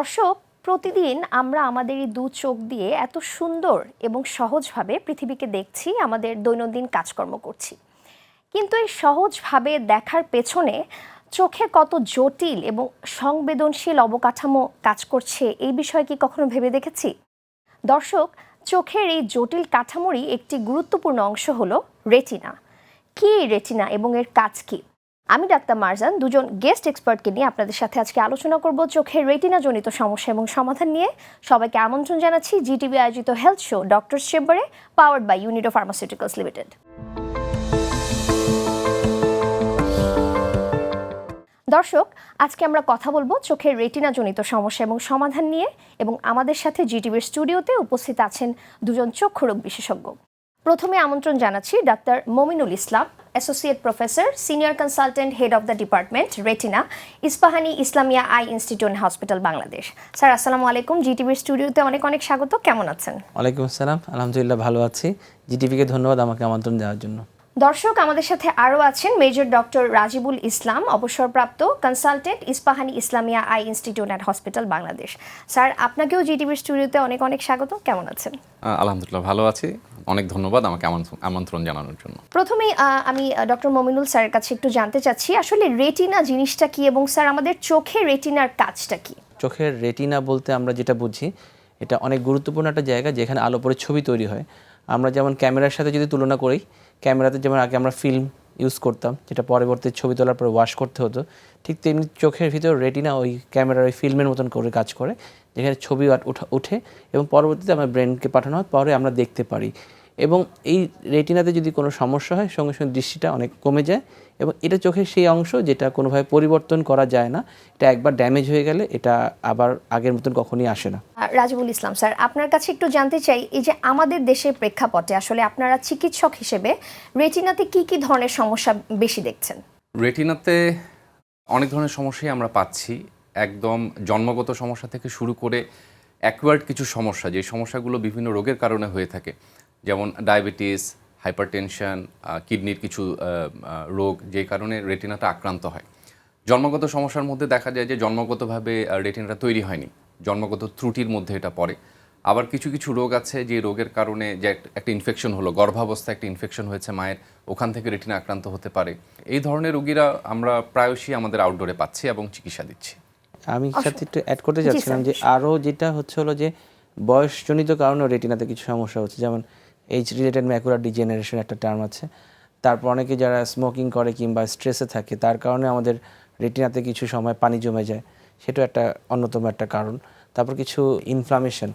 দর্শক, প্রতিদিন আমরা আমাদের এই দু চোখ দিয়ে এত সুন্দর এবং সহজভাবে পৃথিবীকে দেখছি, আমাদের দৈনন্দিন কাজকর্ম করছি। কিন্তু এই সহজভাবে দেখার পেছনে চোখে কত জটিল এবং সংবেদনশীল অবকাঠামো কাজ করছে, এই বিষয়ে কি কখনো ভেবে দেখেছি? দর্শক, চোখের এই জটিল কাঠামোরই একটি গুরুত্বপূর্ণ অংশ হলো রেটিনা। কি রেটিনা এবং এর কাজ কি? আমি ডাক্তার মারজান, দুজন গেস্ট এক্সপার্টকে নিয়ে আপনাদের সাথে আজকে আলোচনা করব চোখের রেটিনা জনিত সমস্যা এবং সমাধান নিয়ে। সবাইকে আমন্ত্রণ জানাচ্ছি জিটিভি আয়োজিত হেলথ শো ডক্টর চেম্বারে powered by Unido pharmaceuticals limited দর্শক, আজকে আমরা কথা বলব চোখের রেটিনা জনিত সমস্যা এবং সমাধান নিয়ে এবং আমাদের সাথে জিটিভির স্টুডিওতে উপস্থিত আছেন দুজন চক্ষু রোগ বিশেষজ্ঞ। প্রথমে আমন্ত্রণ জানাচ্ছি doctor Mominul Islam. Associate professor senior consultant head of the department retina Ispahani Islamia eye institute hospital Bangladesh sir আসসালামু আলাইকুম জিটিভির স্টুডিওতে অনেক অনেক স্বাগত। কেমন আছেন? ওয়ালাইকুম আসসালাম। আলহামদুলিল্লাহ ভালো আছি। জিটিভিকে ধন্যবাদ আমাকে আমন্ত্রণ দেওয়ার জন্য। দর্শক আমাদের সাথে আরও আছেন মেজর ডক্টর রাজিবুল ইসলাম অবসরপ্রাপ্ত consultant Ispahani Islamia eye institute and hospital Bangladesh sir আপনাকেও জিটিভির স্টুডিওতে অনেক অনেক স্বাগত। কেমন আছেন? আলহামদুলিল্লাহ ভালো আছি। অনেক ধন্যবাদ আমাকে আমন্ত্রণ- আমন্ত্রণ জানানোর জন্য। প্রথমেই আমি ডক্টর মমিনুল স্যারের কাছে একটু জানতে চাচ্ছি আসলে রেটিনা জিনিসটা কি এবং স্যার আমাদের চোখে রেটিনার কাজটা কি? চোখের রেটিনা বলতে আমরা যেটা বুঝি এটা অনেক গুরুত্বপূর্ণ একটা জায়গা যেখানে আলো পরে ছবি তৈরি হয়। আমরা যেমন ক্যামেরার সাথে যদি তুলনা করি ক্যামেরাতে যেমন আগে আমরা ফিল্ম ইউজ করতাম যেটা পরবর্তী ছবি তোলার পরে ওয়াশ করতে হতো ঠিক তেমনি চোখের ভিতর রেটিনা ওই ক্যামেরার ওই ফিল্মের মতন করে কাজ করে যেখানে ছবি উঠে এবং পরবর্তীতে আমার ব্রেনকে পাঠানো হয় পরে আমরা দেখতে পারি। এবং এই রেটিনাতে যদি কোনো সমস্যা হয় সঙ্গে সঙ্গে দৃষ্টিটা অনেক কমে যায় এবং এটা চোখের সেই অংশ যেটা কোনোভাবে পরিবর্তন করা যায় না। এটা একবার ড্যামেজ হয়ে গেলে এটা আবার আগের মতন কখনই আসে না। রাজিবুল ইসলাম স্যার আপনার কাছে একটু জানতে চাই এই যে আমাদের দেশের প্রেক্ষাপটে আসলে আপনারা চিকিৎসক হিসেবে রেটিনাতে কি কি ধরনের সমস্যা বেশি দেখছেন? রেটিনাতে অনেক ধরনের সমস্যাই আমরা পাচ্ছি। একদম জন্মগত সমস্যা থেকে শুরু করে অ্যাকোয়ার্ড কিছু সমস্যা যে সমস্যাগুলো বিভিন্ন রোগের কারণে হয়ে থাকে। যেমন ডায়াবেটিস হাইপারটেনশন কিডনির কিছু রোগ যে কারণে রেটিনাটা আক্রান্ত হয়। জন্মগত সমস্যার মধ্যে দেখা যায় যে জন্মগতভাবে রেটিনাটা তৈরি হয়নি। জন্মগত ত্রুটির মধ্যে এটা পড়ে। আবার কিছু কিছু রোগ আছে যে রোগের কারণে যে একটা ইনফেকশন হলো গর্ভাবস্থায় একটা ইনফেকশন হয়েছে মায়ের ওখান থেকে রেটিনা আক্রান্ত হতে পারে। এই ধরনের রোগীরা আমরা প্রায়শই আমাদের আউটডোরে পাচ্ছি এবং চিকিৎসা দিচ্ছি। আমি সাথে একটু অ্যাড করতে চাচ্ছিলাম যে আরও যেটা হচ্ছে হলো যে বয়সজনিত কারণেও রেটিনাতে কিছু সমস্যা হচ্ছে। যেমন এইচ রিলেটেড ম্যাকুলার ডিজেনারেশন একটা টার্ম আছে। তারপর অনেকে যারা স্মোকিং করে কিংবা স্ট্রেসে থাকে, তার কারণে আমাদের রেটিনাতে কিছু সময় পানি জমে যায়। সেটাও একটা অন্যতম একটা কারণ। তারপর কিছু ইনফ্লামেশন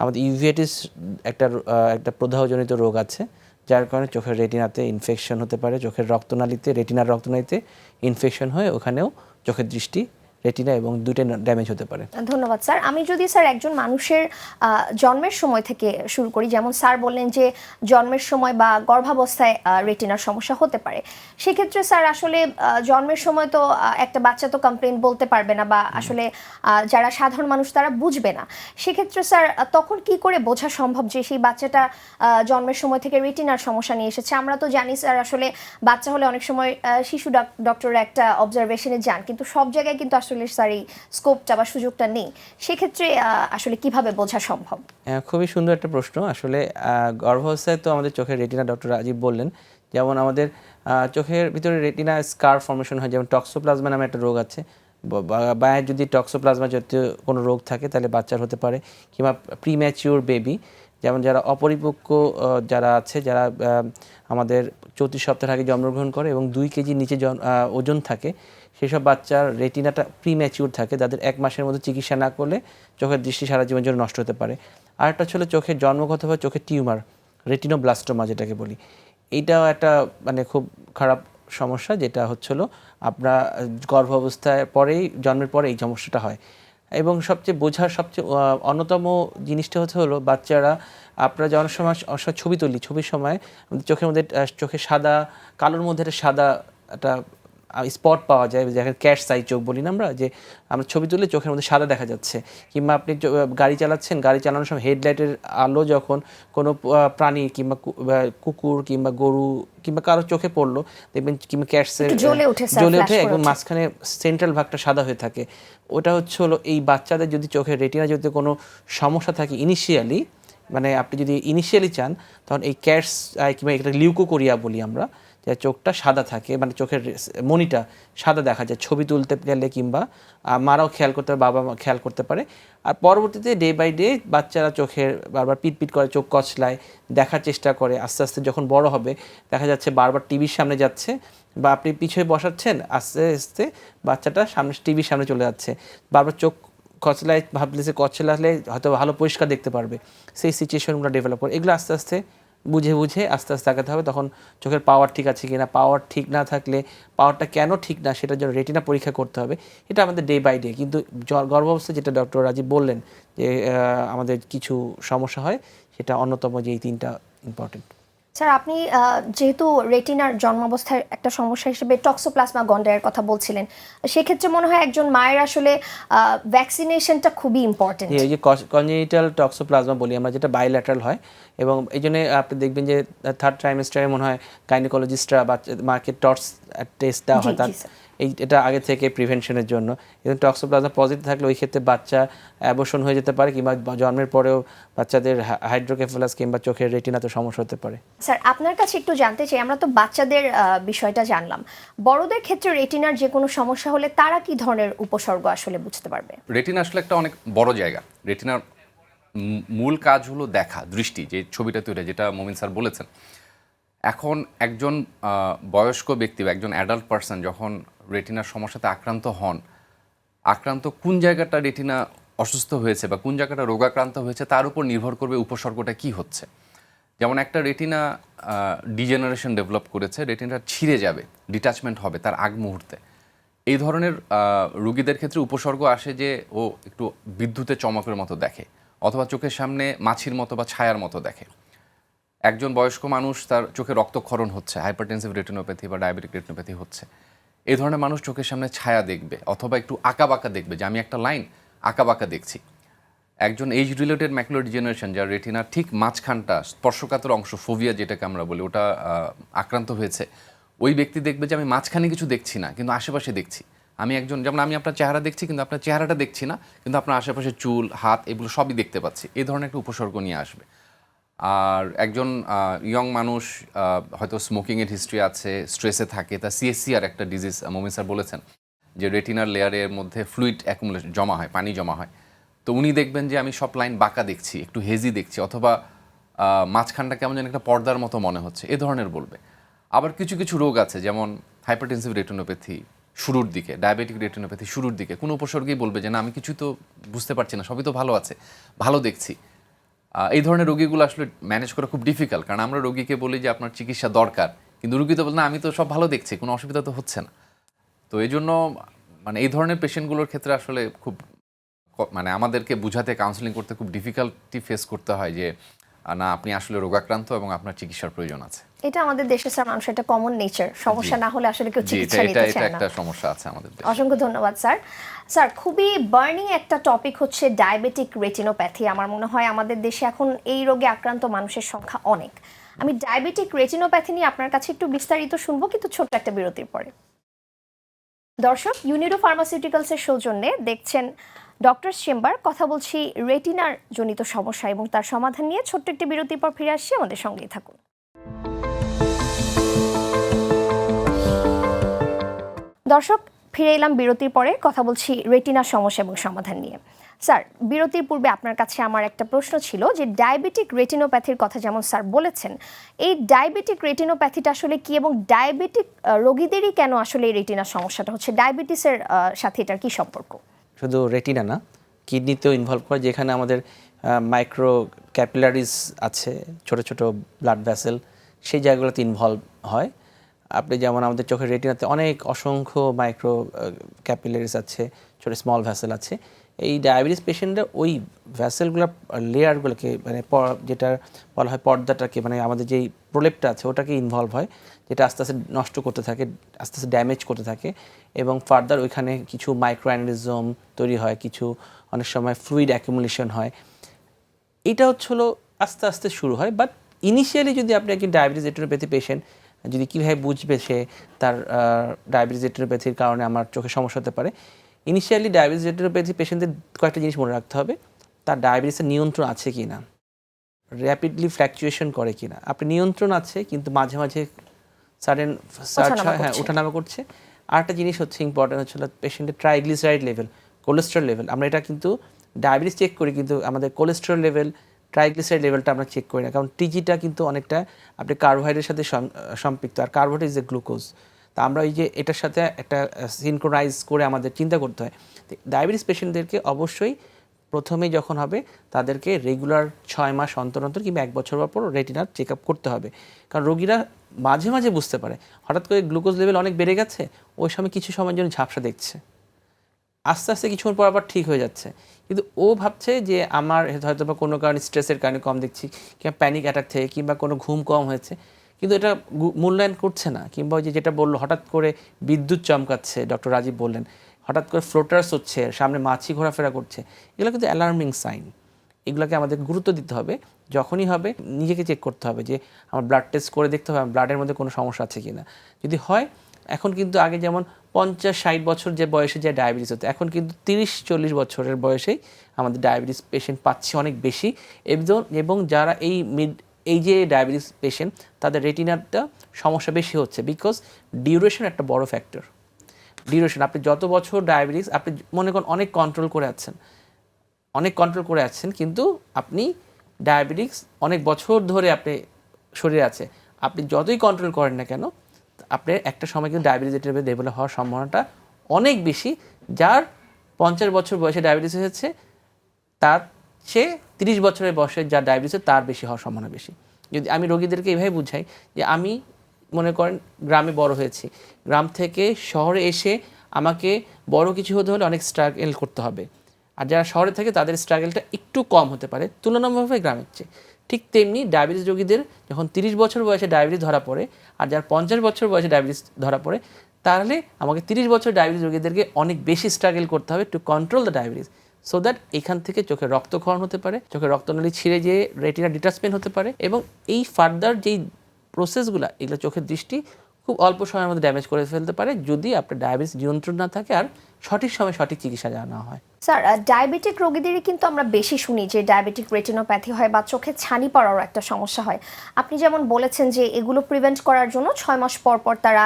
আমাদের ইউভিয়াইটিস একটা একটা প্রদাহজনিত রোগ আছে, যার কারণে চোখের রেটিনাতে ইনফেকশন হতে পারে। চোখের রক্তনালীতে রেটিনার রক্তনালীতে ইনফেকশন হয়ে ওখানেও চোখের দৃষ্টি রেটিনা এবং দুইটা ড্যামেজ হতে পারে। ধন্যবাদ স্যার। আমি যদি স্যার একজন মানুষের জন্মের সময় থেকে শুরু করি যেমন স্যার বললেন যে জন্মের সময় বা গর্ভাবস্থায় রেটিনার সমস্যা হতে পারে। সেক্ষেত্রে স্যার আসলে জন্মের সময় তো একটা বাচ্চা তো কমপ্লেন বলতে পারবে না বা আসলে যারা সাধারণ মানুষ তারা বুঝবে না। সেক্ষেত্রে স্যার তখন কি করে বোঝা সম্ভব যে সেই বাচ্চাটা আহ, জন্মের সময় থেকে রেটিনার সমস্যা নিয়ে এসেছে? আমরা তো জানি স্যার আসলে বাচ্চা হলে অনেক সময় শিশু ডক্টরের একটা অবজারভেশনে যান কিন্তু সব জায়গায় কিন্তু আসলে স্যার এই স্কোপটা বা সুযোগটা নেই। সেক্ষেত্রে আসলে কীভাবে বোঝা সম্ভব? খুবই সুন্দর একটা প্রশ্ন। আসলে গর্ভাবস্থায় তো আমাদের চোখের রেটিনা ডক্টর রাজীব বললেন, যেমন আমাদের চোখের ভিতরে রেটিনা স্কার ফর্মেশন হয়, যেমন টক্সোপ্লাজমা নামে একটা রোগ আছে। বায়ের যদি টক্সোপ্লাজমা জাতীয় কোনো রোগ থাকে, তাহলে বাচ্চার হতে পারে, কিংবা প্রিম্যাচিওর বেবি যেমন যারা অপরিপক্ক যারা আছে, যারা আমাদের চৌত্রিশ সপ্তাহ আগে জন্মগ্রহণ করে এবং দুই কেজি নিচে জন- ওজন থাকে সেসব বাচ্চার রেটিনাটা প্রিম্যাচিউর থাকে, যাদের এক মাসের মধ্যে চিকিৎসা না করলে চোখের দৃষ্টি সারা জীবন জন্য নষ্ট হতে পারে। আরেকটা ছিল চোখের জন্মগতভাবে চোখের টিউমার রেটিনোব্লাস্টোমা যেটাকে বলি। এইটাও একটা মানে খুব খারাপ সমস্যা, যেটা হচ্ছিল আপনার গর্ভ অবস্থায় পরেই, জন্মের পরে এই সমস্যাটা হয়। এবং সবচেয়ে বোঝার সবচেয়ে অন্যতম জিনিসটা হচ্ছে হলো বাচ্চারা আপনারা যে অনেক সময় ছবি তুলি, ছবির সময় চোখের মধ্যে চোখে সাদা, কালোর মধ্যে একটা সাদা একটা স্পট পাওয়া যায় যেখানে ক্যাশ সাই চোখ বলি না আমরা যে আমরা ছবি তুলে চোখের মধ্যে সাদা দেখা যাচ্ছে। কিংবা আপনি গাড়ি চালাচ্ছেন গাড়ি চালানোর সময় হেডলাইটের আলো যখন কোনো প্রাণী কিংবা কুকুর কিংবা গরু কিংবা কারও চোখে পড়ল দেখবেন কিংবা ক্যাটসের জ্বলে ওঠে, একদম মাঝখানে সেন্ট্রাল ভাগটা সাদা হয়ে থাকে। ওটা হচ্ছে হলো এই বাচ্চাদের যদি চোখের রেটিনা যদি কোনো সমস্যা থাকে ইনিশিয়ালি মানে আপনি যদি ইনিশিয়ালি চান তখন এই ক্যাটস কিংবা এটা লিউকোকোরিয়া বলি আমরা যে চোখটা সাদা থাকে মানে চোখের মনিটা সাদা দেখা যায়, ছবি তুলতে গেলে কিংবা মারাও খেয়াল করতে পারে, বাবা মা খেয়াল করতে পারে। আর পরবর্তীতে ডে বাই ডে বাচ্চারা চোখের, বারবার পিটপিট করে, চোখ কচলায়, দেখার চেষ্টা করে, আস্তে আস্তে যখন বড় হবে, দেখা যাচ্ছে বারবার টিভির সামনে যাচ্ছে বা আপনি পিছিয়ে বসাচ্ছেন, আস্তে আস্তে বাচ্চাটা সামনে টিভির সামনে চলে যাচ্ছে। বারবার চোখ কচলায় ভাবলে যে কচলালে হয়তো ভালো পরিষ্কার দেখতে পারবে। সেই সিচুয়েশনগুলো ডেভেলপ করে। এগুলো আস্তে আস্তে বুঝে বুঝে আস্তে আস্তে আগাতে হবে, তখন চোখের পাওয়ার ঠিক আছে কিনা পাওয়ার ঠিক না থাকলে পাওয়ারটা কেন ঠিক না সেটার জন্য রেটিনা পরীক্ষা করতে হবে, এটা আমাদের ডে বাই ডে কিন্তু গর্ভাবস্থায় যেটা ডক্টর রাজীব বললেন যে আমাদের কিছু সমস্যা হয়, সেটা অন্যতম যে এই তিনটা ইম্পর্টেন্ট স্যার আপনি যেহেতু রেটিনার জন্মাবস্থায় একটা সমস্যা হিসেবে টক্সোপ্লাজমা গন্ডায়ের কথা বলছিলেন সেক্ষেত্রে মনে হয় একজন মায়ের আসলে ভ্যাকসিনেশনটা খুবই ইম্পর্টেন্ট এই যে কনজেনিটাল টক্সোপ্লাজমা বলি আমরা যেটা বাইল্যাটারাল হয় এবং এই জন্য আপনি দেখবেন যে থার্ড ট্রাইমেস্টারে মনে হয় গাইনোকোলজিস্টরা বা মাকে টর্চ টেস্ট দেওয়া হয় তার। এই এটা আগে থেকে প্রিভেনশনের জন্য। এবং টক্সোপ্লাজমা পজিটিভ থাকলে ওই ক্ষেত্রে বাচ্চা অ্যাবর্শন হয়ে যেতে পারে কিংবা জন্মের পরেও বাচ্চাদের হাইড্রোকেফালাস কিংবা চোখের রেটিনাতে সমস্যা হতে পারে। স্যার আপনার কাছে একটু জানতে চাই আমরা তো বাচ্চাদের বিষয়টা জানলাম। বড়দের ক্ষেত্রে রেটিনার যে কোনো সমস্যা হলে তারা কি ধরনের উপসর্গ আসলে বুঝতে পারবে? রেটিনা আসলে একটা অনেক বড় জায়গা। রেটিনার মূল কাজ হলো দেখা দৃষ্টি যে ছবিটা তৈরি যেটা মোমিন স্যার বলেছেন। এখন একজন বয়স্ক ব্যক্তি বা একজন অ্যাডাল্ট পার্সন যখন রেটিনার সমস্যাতে আক্রান্ত হন। আক্রান্ত কোন জায়গাটা রেটিনা অসুস্থ হয়েছে বা কোন জায়গাটা রোগাক্রান্ত হয়েছে তার উপর নির্ভর করবে উপসর্গটা কি হচ্ছে। যেমন একটা রেটিনা ডিজেনারেশন ডেভেলপ করেছে, রেটিনাটা ছিঁড়ে যাবে ডিটাচমেন্ট হবে তার আগ মুহূর্তে। এই ধরনের রুগীদের ক্ষেত্রে উপসর্গ আসে যে ও একটু বিদ্যুতে চমকের মতো দেখে অথবা চোখের সামনে মাছির মতো বা ছায়ার মতো দেখে। একজন বয়স্ক মানুষ তার চোখে রক্তক্ষরণ হচ্ছে হাইপারটেনসিভ রেটিনোপ্যাথি বা ডায়াবেটিক রেটিনোপ্যাথি হচ্ছে। এই ধরনের মানুষ চোখের সামনে ছায়া দেখবে অথবা একটু আঁকাবাঁকা দেখবে যে আমি একটা লাইন আঁকাবাঁকা দেখছি। একজন এইজ রিলেটেড ম্যাকুলার ডিজেনারেশন যার রেটিনার ঠিক মাঝখানটা স্পর্শকাতর অংশ ফোভিয়া যেটাকে আমরা বলি, ওটা আক্রান্ত হয়েছে। ওই ব্যক্তি দেখবে যে আমি মাঝখানে কিছু দেখছি না, কিন্তু আশেপাশে দেখছি। আমি একজন, যেমন আমি আপনার চেহারা দেখছি, কিন্তু আপনার চেহারাটা দেখছি না, কিন্তু আপনার আশেপাশে চুল, হাত এগুলো সবই দেখতে পাচ্ছি। এই ধরনের একটা উপসর্গ নিয়ে আসবে। আর একজন ইয়ং মানুষ হয়তো স্মোকিংয়ের হিস্ট্রি আছে স্ট্রেসে থাকে, তা সিএসসিআর একটা ডিজিজ মোমিন স্যার বলেছেন, যে রেটিনার লেয়ারের মধ্যে ফ্লুইড অ্যাকুমুলেশন জমা হয়, পানি জমা হয়। তো উনি দেখবেন যে আমি সব লাইন বাঁকা দেখছি, একটু হেজি দেখছি, অথবা মাঝখানটা কেমন যেন একটা পর্দার মতো মনে হচ্ছে, এ ধরনের বলবে। আবার কিছু কিছু রোগ আছে, যেমন হাইপারটেনসিভ রেটিনোপ্যাথি শুরুর দিকে ডায়াবেটিক রেটিনোপ্যাথি শুরুর দিকে, কোনো উপসর্গেই বলবে যে, না, আমি কিছুই তো বুঝতে পারছি না, সবই তো ভালো আছে, ভালো দেখছি। এই ধরনের রোগীগুলো আসলে ম্যানেজ করা খুব ডিফিকাল্ট কারণ আমরা রোগীকে বলি যে আপনার চিকিৎসা দরকার, কিন্তু রোগী তো বলে, না, আমি তো সব ভালো দেখছি, কোনো অসুবিধা তো হচ্ছে না। তো এই জন্য মানে এই ধরনের পেশেন্টগুলোর ক্ষেত্রে আসলে খুব মানে আমাদেরকে বুঝাতে কাউন্সেলিং করতে খুব ডিফিকাল্টি ফেস করতে হয় যে না আপনি আসলে রোগাক্রান্ত এবং আপনার চিকিৎসার প্রয়োজন আছে। এটা আমাদের দেশে স্যার মানুষের একটা কমন নেচার সমস্যা না হলে আসলে কেউ চিকিৎসা নিতে চায় না। একটা সমস্যা আছে আমাদের দেশে। অসংখ্য ধন্যবাদ স্যার। স্যার খুবই বার্নিং একটা টপিক হচ্ছে ডায়াবেটিক রেটিনোপ্যাথি আমার মনে হয় আমাদের দেশে এখন এই রোগে আক্রান্ত মানুষের সংখ্যা অনেক। আমি ডায়াবেটিক রেটিনোপ্যাথি নিয়ে আপনার কাছে একটু বিস্তারিত শুনব কিন্তু ছোট্ট একটা বিরতির পরে। দর্শক ইউনিডো ফার্মাসিউটিক্যালসের সৌজন্যে দেখছেন ডক্টরস চেম্বার, কথা বলছি রেটিনার জনিত সমস্যা এবং তার সমাধান নিয়ে ছোট্ট একটি বিরতির পর ফিরে আসছি আমাদের সঙ্গেই থাকুন। দর্শক, ফিরে এলাম বিরতির পরে, কথা বলছি রেটিনার সমস্যা এবং সমাধান নিয়ে। স্যার, বিরতির পূর্বে আপনার কাছে আমার একটা প্রশ্ন ছিল যে ডায়াবেটিক রেটিনোপ্যাথির কথা যেমন স্যার বলেছেন, এই ডায়াবেটিক রেটিনোপ্যাথিটা আসলে কি এবং ডায়াবেটিক রোগীদেরই কেন আসলে এই রেটিনার সমস্যাটা হচ্ছে? ডায়াবেটিসের সাথে এটার কি সম্পর্ক? শুধু রেটিনা না কিডনিতেও ইনভলভ করে, যেখানে আমাদের মাইক্রো ক্যাপিলারিজ আছে, ছোট ছোট ব্লাড ভ্যাসেল সেই জায়গাগুলোতে ইনভলভ হয়। আপনি যেমন আমাদের চোখের রেটিনাতে অনেক অসংখ্য মাইক্রো ক্যাপিলারিজ আছে, ছোট স্মল ভ্যাসেল আছে। এই ডায়াবেটিস পেশেন্টরা ওই ভ্যাসেলগুলো লেয়ারগুলোকে মানে যেটা বলা হয় পর্দাটাকে মানে আমাদের যেই প্রলেপটা আছে, ওটাকে ইনভলভ হয়, যেটা আস্তে আস্তে নষ্ট করতে থাকে, আস্তে আস্তে ড্যামেজ করতে থাকে। এবং ফার্দার ওইখানে কিছু মাইক্রো অ্যানিজম তৈরি হয় কিছু অনেক সময় ফ্লুইড অ্যাকুমুলেশন হয়। এটা হচ্ছে হলো আস্তে আস্তে শুরু হয় বাট ইনিশিয়ালি যদি আপনি একজন ডায়াবেটিস রেটিনোপ্যাথি পেশেন্ট যদি কীভাবে বুঝবে সে তার ডায়াবেটিস রেটিনোপ্যাথির কারণে আমার চোখে সমস্যা হতে পারে ইনিশিয়ালি ডায়াবেটিস রেটিনোপ্যাথি পেশেন্টদের কয়েকটা জিনিস মনে রাখতে হবে তার ডায়াবেটিসের নিয়ন্ত্রণ আছে কি না র্যাপিডলি ফ্ল্যাকচুয়েশন করে কি না আপনি নিয়ন্ত্রণ আছে কিন্তু মাঝে মাঝে সাডেন সার্চ হয় হ্যাঁ। ওঠানামা করছে। আর একটা জিনিস হচ্ছে ইম্পর্টেন্ট হচ্ছে পেশেন্টের ট্রাইগ্লিসারাইড লেভেল কোলেস্ট্রল লেভেল আমরা এটা কিন্তু ডায়াবেটিস চেক করি কিন্তু আমাদের কোলেস্ট্রল লেভেল ট্রাইগ্লিসারাইড লেভেলটা আমরা চেক করি না। কারণ টিজিটা কিন্তু অনেকটা আপনি কার্বোহাইড্রেটের সাথে সম্পৃক্ত। আর কার্বোহাইড্রেট ইজ এ গ্লুকোজ তা আমরা ওই যে এটার সাথে একটা সিনক্রোনাইজ করে আমাদের চিন্তা করতে হয়। ডায়াবেটিস পেশেন্টদেরকে অবশ্যই প্রথমেই যখন হবে, তাদেরকে রেগুলার ছয় মাস অন্তর অন্তর কিংবা এক বছর পর পর রেটিনার চেক আপ করতে হবে। কারণ রোগীরা মাঝে মাঝে বুঝতে পারে, হঠাৎ করে গ্লুকোজ লেভেল অনেক বেড়ে গেছে, ওই সময় কিছু সময়ের জন্য ঝাপসা দেখছে। আস্তে আস্তে কিছুক্ষণ পর আবার ঠিক হয়ে যাচ্ছে। কিন্তু ও ভাবছে যে আমার হয়তো বা কোনো কারণে স্ট্রেসের কারণে কম দেখছি, কিংবা প্যানিক অ্যাটাক থেকে কিংবা কোনো ঘুম কম হয়েছে। কিন্তু এটা মূল্যায়ন করছে না, কিংবা ওই যে যেটা বলল, হঠাৎ করে বিদ্যুৎ চমকাচ্ছে ডক্টর রাজীব বললেন। হঠাৎ করে ফ্লোটার্স হচ্ছে, সামনে মাছি ঘোরাফেরা করছে, এগুলো কিন্তু অ্যালার্মিং সাইন এগুলোকে আমাদের গুরুত্ব দিতে হবে, যখনই হবে নিজেকে চেক করতে হবে যে আমার ব্লাড টেস্ট করে দেখতে হবে ব্লাডের মধ্যে কোনো সমস্যা আছে কি না যদি হয়, এখন কিন্তু আগে যেমন পঞ্চাশ, ষাট বছর যে বয়সে যে ডায়াবেটিস হতো, এখন কিন্তু তিরিশ, চল্লিশ বছরের বয়সেই আমাদের ডায়াবেটিস পেশেন্ট পাচ্ছি অনেক বেশি। এবং এবং যারা এই মিড এই যে ডায়াবেটিস পেশেন্ট তাদের রেটিনারটা সমস্যা বেশি হচ্ছে বিকজ ডিউরেশন একটা বড় ফ্যাক্টর ডিউরেশন, আপনি যত বছর ডায়াবেটিস, আপনি মনে করেন অনেক কন্ট্রোল করে আছেন। অনেক কন্ট্রোল করে আছেন, কিন্তু আপনি ডায়াবেটিক্স অনেক বছর ধরে আপনি শরীরে আছে। আপনি যতই কন্ট্রোল করেন না কেন আপনার একটা সময় কিন্তু ডায়াবেটিস ডেভেলপ হওয়ার সম্ভাবনাটা অনেক বেশি, যার পঞ্চাশ বছর বয়সে ডায়াবেটিস হয়েছে, তার সে তিরিশ বছরের বয়সে যার ডায়াবেটিস তার বেশি হওয়ার সম্ভাবনা বেশি। যদি আমি রোগীদেরকে এইভাবে বুঝাই যে আমি মনে করেন গ্রামে বড় হয়েছি। গ্রাম থেকে শহরে এসে আমাকে বড় কিছু হতে হলে অনেক স্ট্রাগল করতে হবে। আর যারা শহরে থাকে, তাদের স্ট্রাগলটা একটু কম হতে পারে, তুলনামূলকভাবে গ্রামের চেয়ে। ঠিক তেমনি ডায়াবেটিস রোগীদের যখন তিরিশ বছর বয়সে ডায়াবেটিস ধরা পড়ে, আর যার পঞ্চাশ বছর বয়সে ডায়াবেটিস ধরা পড়ে, তাহলে আমাকে তিরিশ বছর ডায়াবেটিস রোগীদেরকে অনেক বেশি স্ট্রাগল করতে হবে to control the diabetes so that এখান থেকে চোখে রক্তক্ষরণ হতে পারে, চোখে রক্তনালী ছিঁড়ে যেয়ে রেটিনা ডিটাচমেন্ট হতে পারে, এবং এই ফার্দার যেই প্রসেসগুলো এগুলো চোখের দৃষ্টি খুব অল্প সময়ের মধ্যে ড্যামেজ করে ফেলতে পারে যদি আপনার ডায়াবেটিস নিয়ন্ত্রণ না থাকে আর সঠিক সময়ে সঠিক চিকিৎসা দেওয়া না হয়। স্যার ডায়াবেটিক রোগীদেরই কিন্তু আমরা বেশি শুনি যে ডায়াবেটিক রেটিনোপ্যাথি হয় বা চোখে ছানি পড়ারও একটা সমস্যা হয়। আপনি যেমন বলেছেন যে এগুলো প্রিভেন্ট করার জন্য ছয় মাস পর পর তারা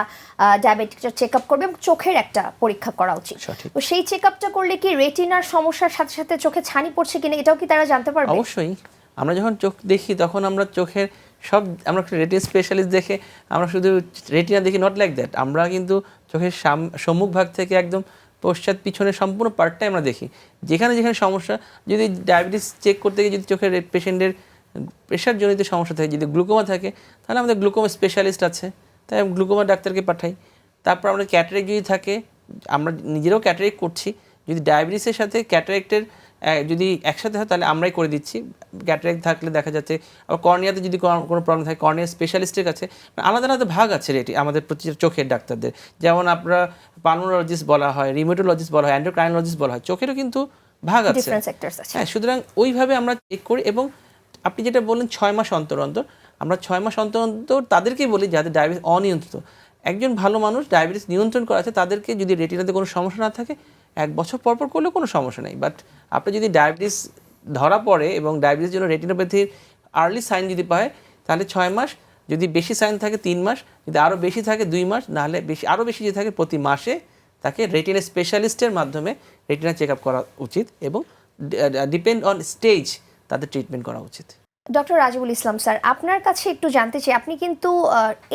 ডায়াবেটিকটা চেক আপ করবে এবং চোখের একটা পরীক্ষা করা উচিত। তো সেই চেক আপটা করলে কি রেটিনার সমস্যার সাথে সাথে চোখে ছানি পড়ছে কিনা এটাও কি তারা জানতে পারবে? অবশ্যই। আমরা যখন চোখ দেখি তখন আমরা চোখের সব আমরা রেটিনা স্পেশালিস্ট দেখে, আমরা শুধু রেটিনা দেখি নট লাইক দ্যাট আমরা কিন্তু চোখের সাম- সম্মুখ ভাগ থেকে একদম পশ্চাৎ পিছনে সম্পূর্ণ পার্টটাই আমরা দেখি। যেখানে যেখানে সমস্যা, যদি ডায়াবেটিস চেক করতে গিয়ে যদি চোখের পেশেন্টের প্রেশার জনিত সমস্যা থাকে, যদি গ্লুকোমা থাকে, তাহলে আমাদের গ্লুকোমা স্পেশালিস্ট আছে। তাই আমি গ্লুকোমা ডাক্তারকে পাঠাই। তারপর আমরা ক্যাটারেক যদি থাকে, আমরা নিজেরাও ক্যাটারেক করছি। যদি ডায়াবেটিসের সাথে ক্যাটারেক্টের যদি একসাথে হয় তাহলে আমরাই করে দিচ্ছি। ক্যাটারেক্ট থাকলে দেখা যাচ্ছে আবার কর্নিয়াতে যদি কোনো- প্রবলেম থাকে কর্নিয়া স্পেশালিস্টের কাছে মানে আলাদা আলাদা ভাগ আছে রেটি আমাদের চোখের ডাক্তারদের। যেমন আপনারা পালমোলজিস্ট বলা হয় রিমোটোলজিস্ট বলা হয় অ্যান্ড্রোক্রাইনোলজিস্ট বলা হয় চোখেরও কিন্তু ভাগ আছে। হ্যাঁ সুতরাং ওইভাবে আমরা চেক করি এবং আপনি যেটা বললেন ছয় মাস অন্তর অন্তর আমরা ছয় মাস অন্তর অন্তর তাদেরকেই বলি যাদের ডায়াবেটিস অনিয়ন্ত্রিত। একজন ভালো মানুষ ডায়াবেটিস নিয়ন্ত্রণ করা আছে তাদেরকে যদি রেটিনাতে কোনো সমস্যা না থাকে এক বছর পর পর করলেও কোনো সমস্যা নেই। বাট আপনি যদি ডায়াবেটিস ধরা পড়ে এবং ডায়াবেটিসের জন্য রেটিনোপ্যাথির আর্লি সাইন যদি পায়, তাহলে ছয় মাস। যদি বেশি সাইন থাকে, তিন মাস। যদি আরও বেশি থাকে, দুই মাস, নাহলে বেশি আরও বেশি যদি থাকে, প্রতি মাসে তাকে রেটিনা স্পেশালিস্টের মাধ্যমে রেটিনা চেক আপ করা উচিত এবং ডিপেন্ড অন স্টেজ তাদের ট্রিটমেন্ট করা উচিত। ডক্টর রাজিবুল ইসলাম স্যার আপনার কাছে একটু জানতে চাই, আপনি কিন্তু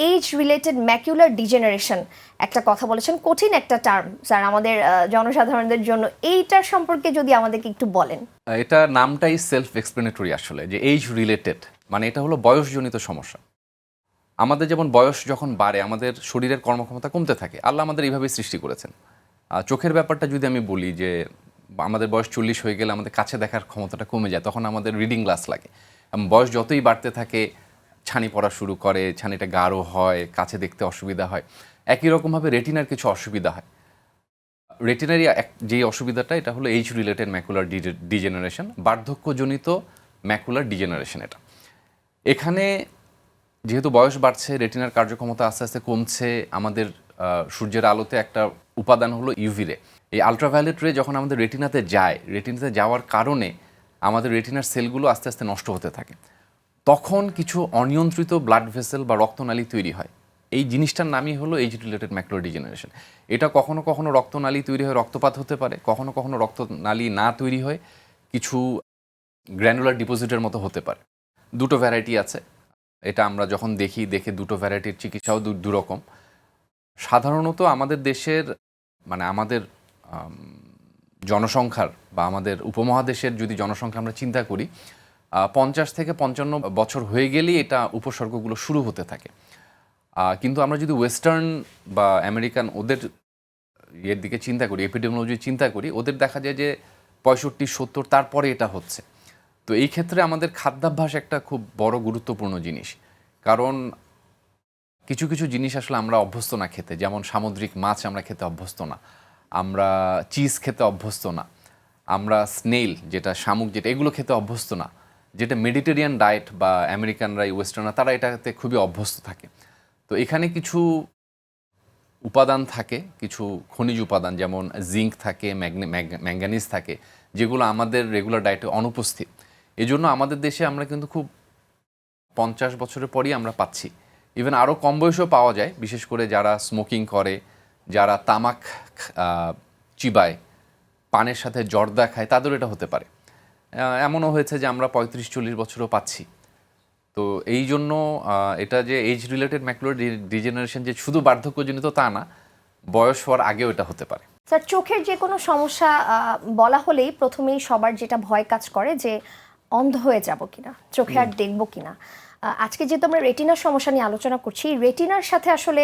এজ রিলেটেড ম্যাকুলার ডিজেনারেশন একটা কথা বলেছেন, কঠিন একটা টার্ম স্যার আমাদের জনসাধারণদের জন্য এইটার সম্পর্কে যদি আমাদেরকে একটু বলেন। এটা নামটাই সেলফ এক্সপ্লেনেটরি আসলে, যে এইজ রিলেটেড মানে এটা হলো বয়সজনিত সমস্যা। আমাদের যেমন বয়স যখন বাড়ে, আমাদের শরীরের কর্মক্ষমতা কমতে থাকে, আল্লাহ আমাদের এইভাবেই সৃষ্টি করেছেন। চোখের ব্যাপারটা যদি আমি বলি যে, আমাদের বয়স চল্লিশ হয়ে গেলে আমাদের কাছে দেখার ক্ষমতাটা কমে যায়, তখন আমাদের রিডিং গ্লাস লাগে। বয়স যতই বাড়তে থাকে, ছানি পড়া শুরু করে, ছানিটা গাঢ় হয়, কাছে দেখতে অসুবিধা হয়। একই রকমভাবে রেটিনার কিছু অসুবিধা হয়। রেটিনারি যে অসুবিধাটা, এটা হলো এইজ রিলেটেড ম্যাকুলার ডিজেনারেশন বার্ধক্যজনিত ম্যাকুলার ডিজেনারেশন এটা। এখানে যেহেতু বয়স বাড়ছে, রেটিনার কার্যক্ষমতা আস্তে আস্তে কমছে, আমাদের সূর্যের আলোতে একটা উপাদান হলো ইউভি রে এই আলট্রাভায়োলেট রে যখন আমাদের রেটিনাতে যায়, রেটিনাতে যাওয়ার কারণে আমাদের রেটিনার সেলগুলো আস্তে আস্তে নষ্ট হতে থাকে। তখন কিছু অনিয়ন্ত্রিত ব্লাড ভেসেল বা রক্তনালী তৈরি হয়। এই জিনিসটার নামই হলো এইজ রিলেটেড ম্যাকুলার ডিজেনারেশন এটা কখনো কখনো রক্তনালী তৈরি হয় রক্তপাত হতে পারে কখনো কখনো রক্তনালী না তৈরি হয় কিছু গ্র্যানুলার ডিপোজিটের মতো হতে পারে। দুটো ভ্যারাইটি আছে। এটা আমরা যখন দেখি দেখে দুটো ভ্যারাইটির চিকিৎসাও দুরকম। সাধারণত আমাদের দেশের মানে আমাদের আম, জনসংখ্যার বা আমাদের উপমহাদেশের যদি জনসংখ্যা আমরা চিন্তা করি পঞ্চাশ থেকে পঞ্চান্ন বছর হয়ে গেলেই এটা উপসর্গগুলো শুরু হতে থাকে। কিন্তু আমরা যদি ওয়েস্টার্ন বা আমেরিকান ওদের ইয়ের দিকে চিন্তা করি এপিডেমোলজি চিন্তা করি, ওদের দেখা যায় যে পঁয়ষট্টি, সত্তর তারপরে এটা হচ্ছে। তো এই ক্ষেত্রে আমাদের খাদ্যাভ্যাস একটা খুব বড় গুরুত্বপূর্ণ জিনিস। কারণ কিছু কিছু জিনিস আসলে আমরা অভ্যস্ত না খেতে, যেমন সামুদ্রিক মাছ আমরা খেতে অভ্যস্ত না। আমরা চিজ খেতে অভ্যস্ত না। আমরা স্নেল যেটা শামুক, যেটা, এগুলো খেতে অভ্যস্ত না। যেটা মেডিটেরিয়ান ডায়েট বা আমেরিকানরা ওয়েস্টার্নরা তারা এটাতে খুবই অভ্যস্ত থাকে। তো এখানে কিছু উপাদান থাকে, কিছু খনিজ উপাদান, যেমন জিঙ্ক থাকে ম্যাঙ্গানিজ থাকে, যেগুলো আমাদের রেগুলার ডায়েটে অনুপস্থিত। এজন্য আমাদের দেশে আমরা কিন্তু খুব পঞ্চাশ বছরের পরই আমরা পাচ্ছি। ইভেন আরও কম বয়সেও পাওয়া যায়, বিশেষ করে যারা স্মোকিং করে যারা তামাক চিবায় পানের সাথে জর্দা খায় তাদেরও এটা হতে পারে। এমনও হয়েছে যে আমরা পঁয়ত্রিশ চল্লিশ বছরও পাচ্ছি। তো এই জন্য এটা যে এজ রিলেটেড ম্যাকুলার ডিজেনারেশন যে শুধু বার্ধক্যজনিত তা না বয়স হওয়ার আগেও এটা হতে পারে। স্যার চোখের যে কোনো সমস্যা বলা হলেই প্রথমেই সবার যেটা ভয় কাজ করে যে অন্ধ হয়ে যাব কিনা চোখে আর দেখব কিনা। আজকে যেহেতু আমরা রেটিনার সমস্যা নিয়ে আলোচনা করছি, রেটিনার সাথে আসলে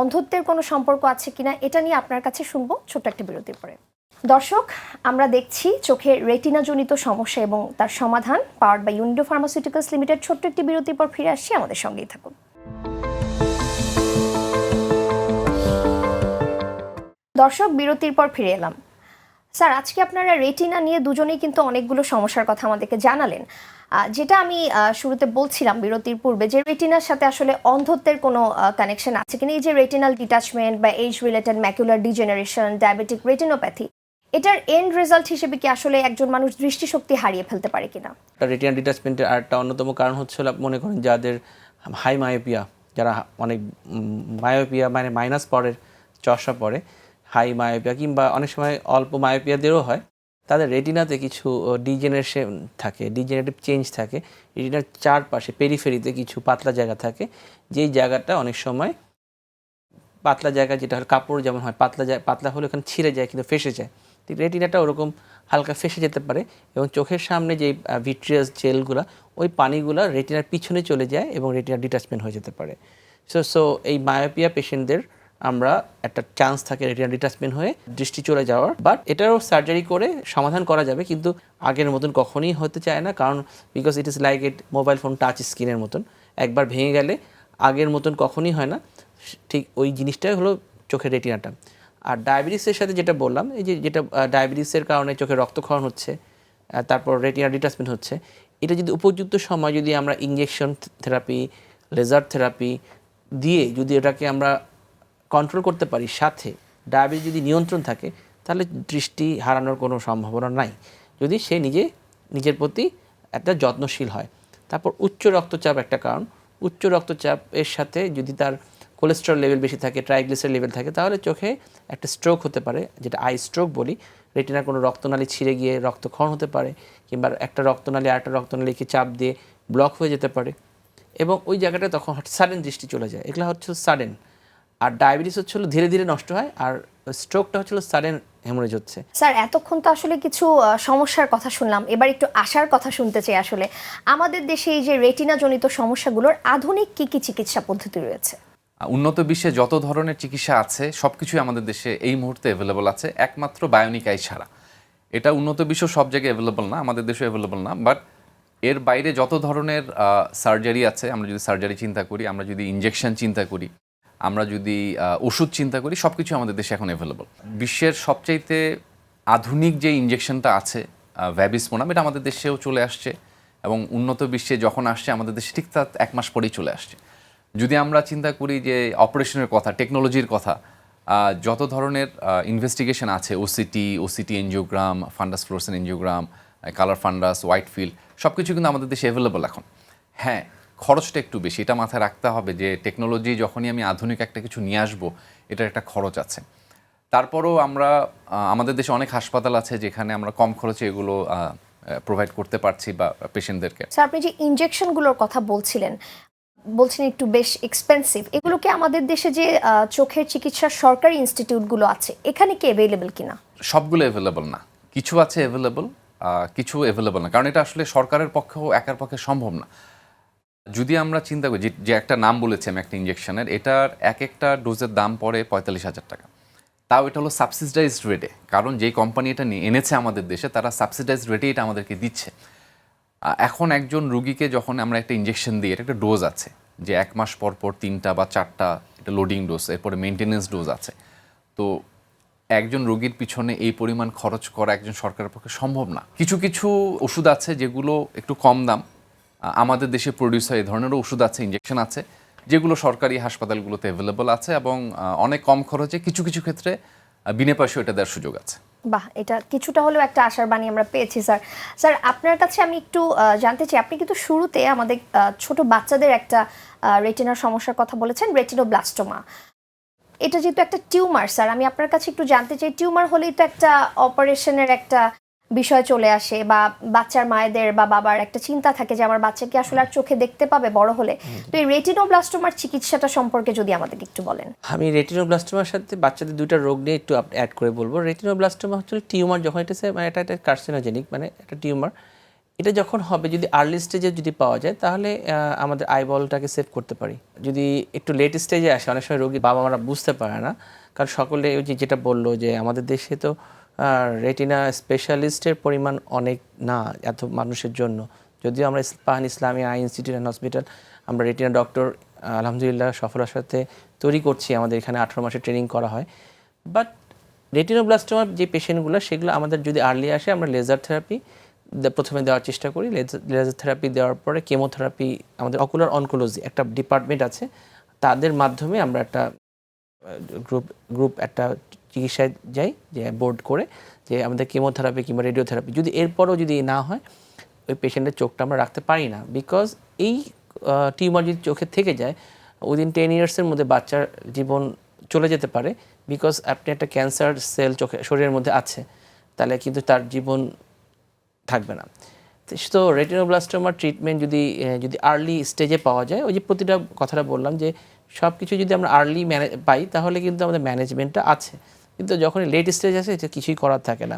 অন্ধত্বের কোনো সম্পর্ক আছে কিনা এটা নিয়ে আপনার কাছে শুনব ছোট্ট একটা বিরতির পরে। দর্শক, আমরা দেখছি চোখের রেটিনাজনিত সমস্যা এবং তার সমাধান power by Unido pharmaceuticals limited. ছোট্ট একটি বিরতির পর ফিরে আসছি, আমাদের সঙ্গেই থাকুন। দর্শক, বিরতির পর ফিরে এলাম। স্যার, আজকে আপনারা রেটিনা নিয়ে দুজনেই কিন্তু অনেকগুলো সমস্যার কথা আমাদেরকে জানালেন। যেটা আমি শুরুতে বলছিলাম বিরতির পূর্বে যে রেটিনার সাথে আসলে অন্ধত্বের কোনো কানেকশন আছে কিনা? এই যে রেটিনাল ডিটাচমেন্ট বা age related macular degeneration diabetic retinopathy এটার এন্ড রেজাল্ট হিসেবে কি আসলে একজন মানুষ দৃষ্টিশক্তি হারিয়ে ফেলতে পারে কিনা? রেটিনা ডিটাচমেন্টের আরেকটা অন্যতম কারণ হচ্ছে মনে করেন যাদের হাই মায়োপিয়া যারা অনেক মায়োপিয়া মানে মাইনাস পরের চশমা পড়ে হাই মায়োপিয়া কিংবা অনেক সময় অল্প মায়োপিয়াদেরও হয়, তাদের রেটিনাতে কিছু ডিজেনারেশন থাকে, ডিজেনারেটিভ চেঞ্জ থাকে। রেটিনার চারপাশে, পেরিফেরিতে কিছু পাতলা জায়গা থাকে। যেই জায়গাটা অনেক সময় পাতলা জায়গা যেটা হলো কাপড় যেমন হয়, পাতলা যায় পাতলা হলে ওখানে ছিঁড়ে যায় কিন্তু ফেসে যায়। ঠিক রেটিনাটা ওরকম হালকা ফেসে যেতে পারে এবং চোখের সামনে যে ভিট্রিয়াস জেলগুলো ওই পানিগুলো রেটিনার পিছনে চলে যায় এবং রেটিনার ডিটাচমেন্ট হয়ে যেতে পারে। সো সো এই মায়োপিয়া পেশেন্টদের আমরা একটা চান্স থাকে রেটিনা ডিটাচমেন্ট হয়ে দৃষ্টি চলে যাওয়ার। বাট এটারও সার্জারি করে সমাধান করা যাবে, কিন্তু আগের মতন কখনই হতে চায় না, কারণ because it is like it mobile phone touch স্ক্রিনের মতন। একবার ভেঙে গেলে আগের মতন কখনই হয় না। ঠিক ওই জিনিসটাই হলো চোখের রেটিনাটা আর ডায়াবেটিসের সাথে যেটা বললাম, এই যে যেটা ডায়াবেটিসের কারণে চোখে রক্তক্ষরণ হচ্ছে তারপর রেটিনা ডিটাচমেন্ট হচ্ছে, এটা যদি উপযুক্ত সময় যদি আমরা ইঞ্জেকশন থেরাপি লেজার থেরাপি দিয়ে যদি এটাকে আমরা কন্ট্রোল করতে পারি সাথে ডায়াবেটিস যদি নিয়ন্ত্রণ থাকে, তাহলে দৃষ্টি হারানোর কোনো সম্ভাবনা নাই। যদি সে নিজে, নিজের প্রতি একটা যত্নশীল হয়। তারপর উচ্চ রক্তচাপ একটা কারণ, উচ্চ রক্তচাপের সাথে যদি তার কোলেস্ট্রল লেভেল বেশি থাকে ট্রাইগ্লিসাইড লেভেল থাকে, তাহলে চোখে একটা স্ট্রোক হতে পারে, যেটা আই স্ট্রোক বলি। রেটিনার কোনো রক্তনালী ছিঁড়ে গিয়ে রক্তক্ষরণ হতে পারে, কিংবা একটা রক্তনালী আরেকটা রক্তনালীকে চাপ দিয়ে ব্লক হয়ে যেতে পারে। এবং ওই জায়গাটা তখন সাডেন দৃষ্টি চলে যায়। এগুলো হচ্ছে সাডেন আর ডায়াবেটিস হচ্ছে হলো ধীরে ধীরে নষ্ট হয় আর স্ট্রোকটা হচ্ছে সাডেন হেমোরেজ হচ্ছে। স্যার এতক্ষণ তো আসলে কিছু সমস্যার কথা শুনলাম। এবার একটু আশার কথা শুনতে চাই আসলে। আমাদের দেশে এই যে রেটিনা জনিত সমস্যাগুলোর আধুনিক কি কি চিকিৎসা পদ্ধতি রয়েছে? উন্নত বিশ্বে যত ধরনের চিকিৎসা আছে সব কিছুই আমাদের দেশে এই মুহূর্তে অ্যাভেলেবল আছে একমাত্র বায়োনিক আই ছাড়া। এটা উন্নত বিশ্ব সব জায়গায় অ্যাভেলেবল না আমাদের দেশে অ্যাভেলেবল না বাট এর বাইরে যত ধরনের সার্জারি আছে আমরা যদি সার্জারি চিন্তা করি আমরা যদি ইনজেকশন চিন্তা করি আমরা যদি ওষুধ চিন্তা করি সব কিছু আমাদের দেশে এখন অ্যাভেলেবল বিশ্বের সবচাইতে আধুনিক যে ইঞ্জেকশনটা আছে ভ্যাবিসমোনাম এটা আমাদের দেশেও চলে আসছে এবং উন্নত বিশ্বে যখন আসছে, আমাদের দেশে ঠিক তার এক মাস পরেই চলে আসছে। যদি আমরা চিন্তা করি যে অপারেশনের কথা টেকনোলজির কথা যত ধরনের ইনভেস্টিগেশন আছে OCT OCT angiogram fundus fluorescein angiogram colour fundus white field সব কিছু কিন্তু আমাদের দেশে অ্যাভেলেবল এখন। হ্যাঁ খরচটা একটু বেশি। এটা মাথায় রাখতে হবে যে টেকনোলজি যখনই আমি আধুনিক একটা কিছু নিয়ে আসব এটার একটা খরচ আছে। তারপরও আমরা আমাদের দেশে অনেক হাসপাতাল আছে যেখানে আমরা কম খরচে এগুলো প্রোভাইড করতে পারছি বা পেশেন্টদেরকে স্যার আপনি যে ইনজেকশনগুলোর কথা বলছিলেন বলছেন একটু বেশ এক্সপেন্সিভ এগুলো কি আমাদের দেশে যে চোখের চিকিৎসার সরকারি ইনস্টিটিউটগুলো আছে এখানে কি অ্যাভেলেবল কিনা? সবগুলো অ্যাভেলেবল না। কিছু আছে অ্যাভেলেবল কিছু অ্যাভেলেবল না। কারণ এটা আসলে সরকারের পক্ষেও একার পক্ষে সম্ভব না। যদি আমরা চিন্তা করি, যে- একটা নাম বলেছি আমি একটা ইঞ্জেকশনের এটার এক একটা ডোজের দাম পড়ে পঁয়তাল্লিশ হাজার টাকা। তাও এটা হলো সাবসিডাইজড রেটে কারণ যেই কোম্পানি এটা নিয়ে এনেছে আমাদের দেশে, তারা সাবসিডাইজড রেটে এটা আমাদেরকে দিচ্ছে। এখন একজন রুগীকে যখন আমরা একটা ইঞ্জেকশন দিই এটা একটা ডোজ আছে, যে এক মাস পর পর তিনটা বা চারটা এটা লোডিং ডোজ এরপরে মেনটেনেন্স ডোজ আছে। তো একজন রোগীর পিছনে এই পরিমাণ খরচ করা একজন সরকারের পক্ষে সম্ভব না। কিছু কিছু ওষুধ আছে যেগুলো একটু কম দাম আমাদের দেশে প্রডিউস হয় এই ধরনেরও ওষুধ আছে ইঞ্জেকশন আছে, যেগুলো সরকারি হাসপাতালগুলোতে অ্যাভেলেবল আছে এবং অনেক কম খরচে কিছু কিছু ক্ষেত্রে বিনা পয়সা এটা দেওয়ার সুযোগ আছে। বাহ, এটা কিছুটা হলেও একটা আশার বাণী আমরা পেয়েছি, স্যার। স্যার, আপনার কাছে আমি একটু জানতে চাই, আপনি কিন্তু শুরুতে আমাদের ছোট বাচ্চাদের একটা রেটিনার সমস্যার কথা বলেছেন রেটিনোব্লাস্টোমা এটা যেহেতু একটা টিউমার স্যার, আমি আপনার কাছে একটু জানতে চাই টিউমার হলেই তো একটা অপারেশনের একটা বিষয় চলে আসে বা বাচ্চার মায়েদের বা বাবার একটা চিন্তা থাকে যে আমার বাচ্চা কি আসলে আর চোখে দেখতে পাবে বড় হলে। তো এই রেটিনোব্লাস্টোমার চিকিৎসাটা সম্পর্কে যদি আমাদেরকে একটু বলেন। আমি রেটিনোব্লাস্টোমার সাথে বাচ্চাদের দুইটা রোগ নিয়ে একটু অ্যাড করে বলব। রেটিনোব্লাস্টোমা হচ্ছে টিউমার যখন এটা মানে এটা একটা কার্সিনোজেনিক মানে একটা টিউমার। এটা যখন হবে যদি আর্লি স্টেজে যদি পাওয়া যায় তাহলে আমাদের আইবলটাকে সেভ করতে পারি। যদি একটু লেট স্টেজে আসে অনেক সময় রোগী বাবা মারা বুঝতে পারে না। কারণ সকলে ওই যে যেটা বলল যে আমাদের দেশে তো রেটিনা স্পেশালিস্টের পরিমাণ অনেক না এত মানুষের জন্য। যদিও আমরা Ispahan Islami eye institute and hospital আমরা রেটিনা ডক্টর আলহামদুলিল্লাহ সফলতার সাথে তৈরি করছি। আমাদের এখানে আঠারো মাসে ট্রেনিং করা হয়। বাট রেটিনোব্লাস্টোমার যে পেশেন্টগুলো সেগুলো আমাদের যদি আর্লি আসে, আমরা লেজার থেরাপি প্রথমে দেওয়ার চেষ্টা করি। লেজার থেরাপি দেওয়ার পরে কেমোথেরাপি আমাদের অকুলার অনকোলজি একটা ডিপার্টমেন্ট আছে। তাদের মাধ্যমে আমরা একটা গ্রুপ গ্রুপ একটা চিকিৎসায় যাই, যে বোর্ড করে যে আমাদের কেমোথেরাপি কিংবা রেডিওথেরাপি, যদি এরপরও যদি না হয়, ওই পেশেন্টের চোখটা আমরা রাখতে পারি না। বিকজ এই টিউমার যদি চোখে থেকে যায় উইদিন টেন ইয়ার্সের মধ্যে বাচ্চার জীবন চলে যেতে পারে। বিকজ আপনি একটা ক্যান্সার সেল চোখে, শরীরের মধ্যে আছে, তাহলে কিন্তু তার জীবন থাকবে না। তো রেটিনোব্লাস্টোমার ট্রিটমেন্ট যদি যদি আর্লি স্টেজে পাওয়া যায়, ওই যে প্রতিটা কথাটা বললাম যে সব কিছু যদি আমরা আর্লি ম্যানে পাই, তাহলে কিন্তু আমাদের ম্যানেজমেন্টটা আছে। কিন্তু যখন লেট স্টেজ আসে, এটা কিছুই করার থাকে না।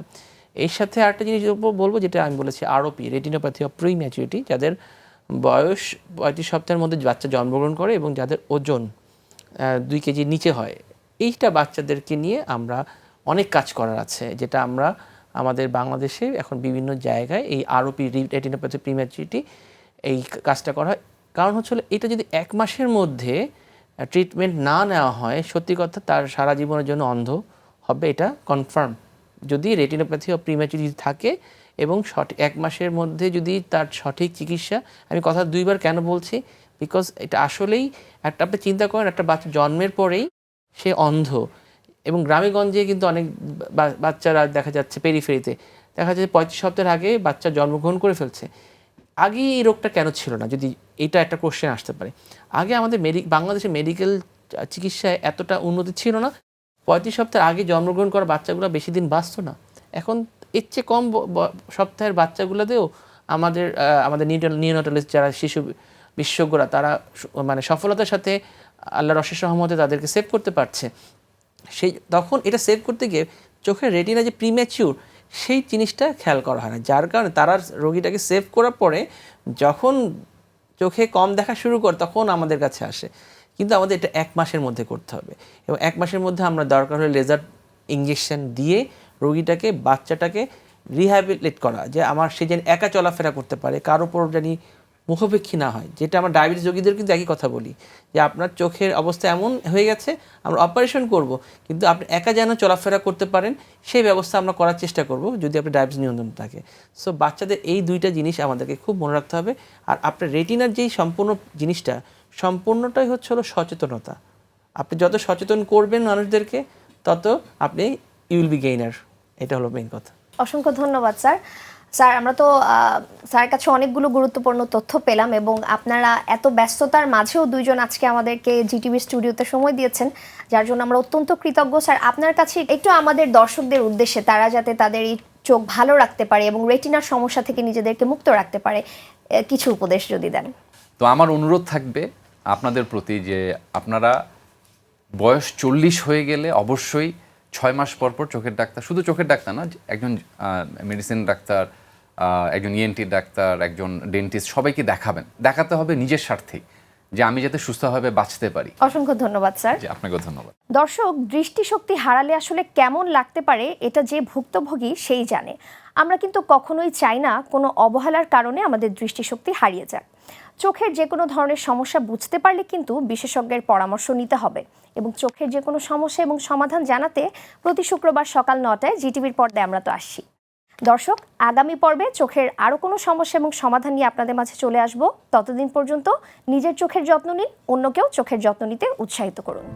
এর সাথে আরেকটা জিনিস বলব যেটা আমি বলেছি ROP retinopathy of prematurity যাদের বয়স পঁয়ত্রিশ সপ্তাহের মধ্যে বাচ্চা জন্মগ্রহণ করে এবং যাদের ওজন দুই কেজির নিচে হয়, এইটা বাচ্চাদেরকে নিয়ে আমরা অনেক কাজ করার আছে, যেটা আমরা আমাদের বাংলাদেশে এখন বিভিন্ন জায়গায় এই আরওপি রেটিনোপ্যাথি প্রিম্যাচুরিটি এই কাজটা করা হয়। কারণ হচ্ছে এটা যদি এক মাসের মধ্যে ট্রিটমেন্ট না নেওয়া হয়, সত্যি কথা তার সারা জীবনের জন্য অন্ধ। হবে এটা কনফার্ম যদি রেটিনোপ্যাথি ও প্রিম্যাচুরিটি থাকে এবং সঠিক এক মাসের মধ্যে যদি তার সঠিক চিকিৎসা, আমি কথা দুইবার কেন বলছি? বিকজ এটা আসলেই একটা, আপনি চিন্তা করেন, একটা বাচ্চা জন্মের পরেই সে অন্ধ। এবং গ্রামে গঞ্জে কিন্তু অনেক বাচ্চারা দেখা যাচ্ছে পেরিফেরিতে দেখা যাচ্ছে পঁয়ত্রিশ সপ্তাহের আগে বাচ্চা জন্মগ্রহণ করে ফেলছে। আগে এই রোগটা কেন ছিল না? যদি এটা একটা কোশ্চেন আসতে পারে। আগে আমাদের মেডি বাংলাদেশে মেডিকেল চিকিৎসায় এতটা উন্নতি ছিল না। পঁয়ত্রিশ সপ্তাহের আগে জন্মগ্রহণ করা বাচ্চাগুলো বেশি দিন বাঁচতো না। এখন এর চেয়ে কম সপ্তাহের বাচ্চাগুলোতেও আমাদের আমাদের নিউনাটালিস্ট যারা শিশু বিশেষজ্ঞরা, তারা মানে সফলতার সাথে আল্লাহর অশেষ সহমতে তাদেরকে সেভ করতে পারছে। সেই, তখন এটা সেভ করতে গিয়ে চোখের রেটিনা যে প্রিম্যাচিউর সেই জিনিসটা খেয়াল করা হয় না। যার কারণে তারা রোগীটাকে সেভ করার পরে যখন চোখে কম দেখা শুরু করে, তখন আমাদের কাছে আসে। কিন্তু আমাদের এটা এক মাসের মধ্যে করতে হবে। এবং এক মাসের মধ্যে আমরা দরকার হলে লেজার ইঞ্জেকশন দিয়ে রোগীটাকে, বাচ্চাটাকে রিহ্যাবিলেট করা যে আমার সে যেন একা চলাফেরা করতে পারে, কারও উপর জানি মুখাপেক্ষী না হয়। যেটা আমরা ডায়াবেটিস রোগীদের কিন্তু একই কথা বলি যে আপনার চোখের অবস্থা এমন হয়ে গেছে, আমরা অপারেশন করব, কিন্তু আপনি একা যেন চলাফেরা করতে পারেন, সেই ব্যবস্থা আমরা করার চেষ্টা করব যদি আপনি ডায়াবেটিস নিয়ন্ত্রণ থাকে। সো বাচ্চাদের এই দুইটা জিনিস আমাদেরকে খুব মনে রাখতে হবে। আর আপনার রেটিনার যেই সম্পূর্ণ জিনিসটা সম্পূর্ণটাই হচ্ছে হলো সচেতনতা। আপনি যত সচেতন করবেন মানুষদেরকে, তত আপনি ইউল বি গেইনার এটা হলো মেইন কথা। অসংখ্য ধন্যবাদ, স্যার। স্যার, আমরা তো স্যারের কাছে অনেকগুলো গুরুত্বপূর্ণ তথ্য পেলাম এবং আপনারা এত ব্যস্ততার মাঝেও দুইজন আজকে আমাদেরকে জিটিভি স্টুডিওতে সময় দিয়েছেন, যার জন্য আমরা অত্যন্ত কৃতজ্ঞ। স্যার, আপনার কাছে একটু আমাদের দর্শকদের উদ্দেশ্যে, তারা যাতে তাদের এই চোখ ভালো রাখতে পারে এবং রেটিনার সমস্যা থেকে নিজেদেরকে মুক্ত রাখতে পারে কিছু উপদেশ যদি দেন। তো আমার অনুরোধ থাকবে আপনাদের প্রতি যে আপনারা বয়স চল্লিশ হয়ে গেলে অবশ্যই ছয় মাস পর পর চোখের ডাক্তার শুধু চোখের ডাক্তার না একজন মেডিসিন ডাক্তার আহ, একজন ইএনটি ডাক্তার একজন ডেন্টিস্ট সবাইকে দেখাবেন। দেখাতে হবে নিজের স্বার্থেই যে আমি যাতে সুস্থভাবে বাঁচতে পারি। অসংখ্য ধন্যবাদ স্যার। যে আপনাকেও ধন্যবাদ। দর্শক দৃষ্টিশক্তি হারালে আসলে কেমন লাগতে পারে এটা যে ভুক্তভোগী সেই জানে। আমরা কিন্তু কখনোই চাই না কোনো অবহেলার কারণে আমাদের দৃষ্টিশক্তি হারিয়ে যাক। চোখের যে কোনো ধরনের সমস্যা বুঝতে পারলে কিন্তু বিশেষজ্ঞের পরামর্শ নিতে হবে এবং চোখের যে কোনো সমস্যা এবং সমাধান জানাতে প্রতি শুক্রবার সকাল নটায় জিটিভির পর্দায় আমরা তো আসছি। দর্শক, আগামী পর্বে চোখের আরও কোনো সমস্যা এবং সমাধান নিয়ে আপনাদের মাঝে চলে আসব। ততদিন পর্যন্ত নিজের চোখের যত্ন নিন, অন্যকেও চোখের যত্ন নিতে উৎসাহিত করুন।